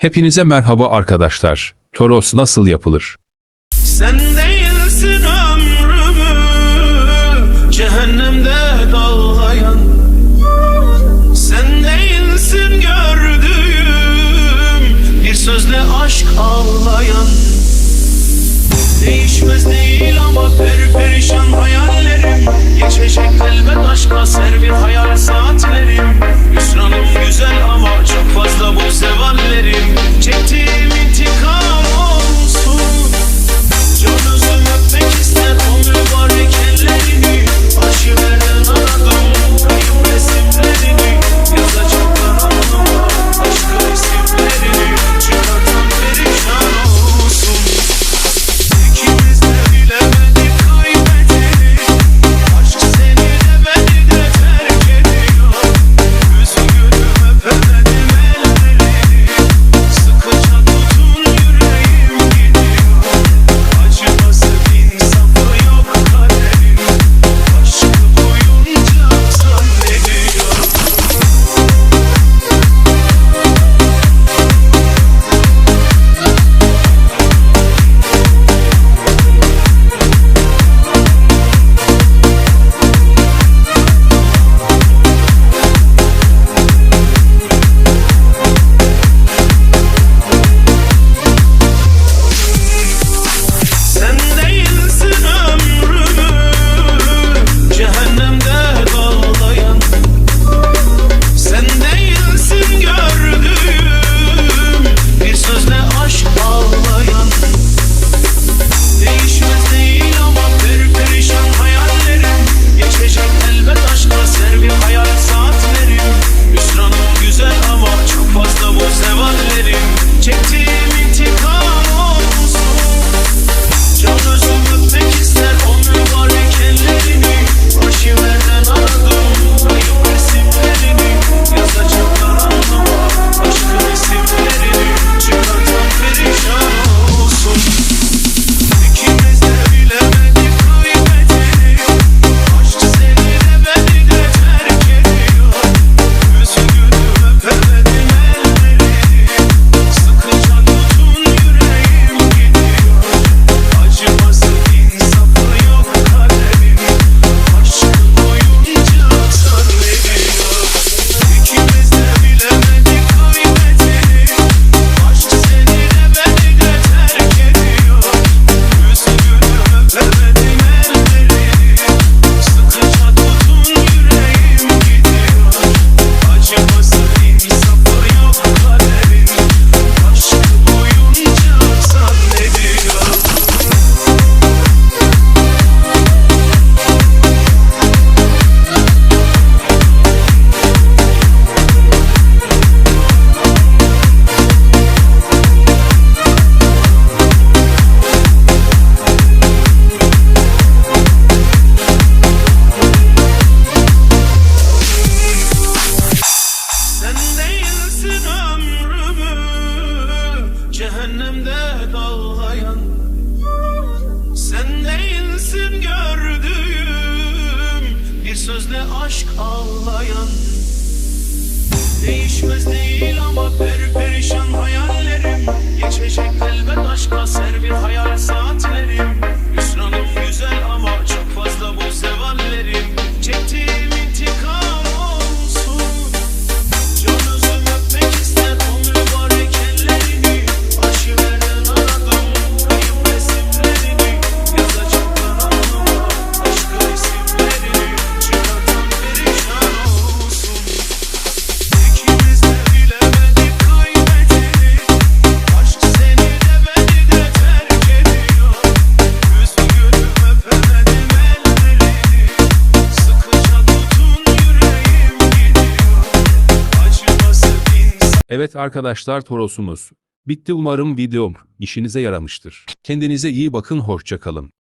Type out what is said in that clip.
Hepinize merhaba arkadaşlar. Toros nasıl yapılır? Sen değilsin ömrümü cehennemde dallayan Sen değilsin gördüğüm bir sözle aşk ağlayan Sensin gördüğüm bir sözle aşk ağlayan. Değişmez değil ama peri Evet arkadaşlar Toros'umuz. Bitti umarım videom işinize yaramıştır. Kendinize iyi bakın hoşçakalın.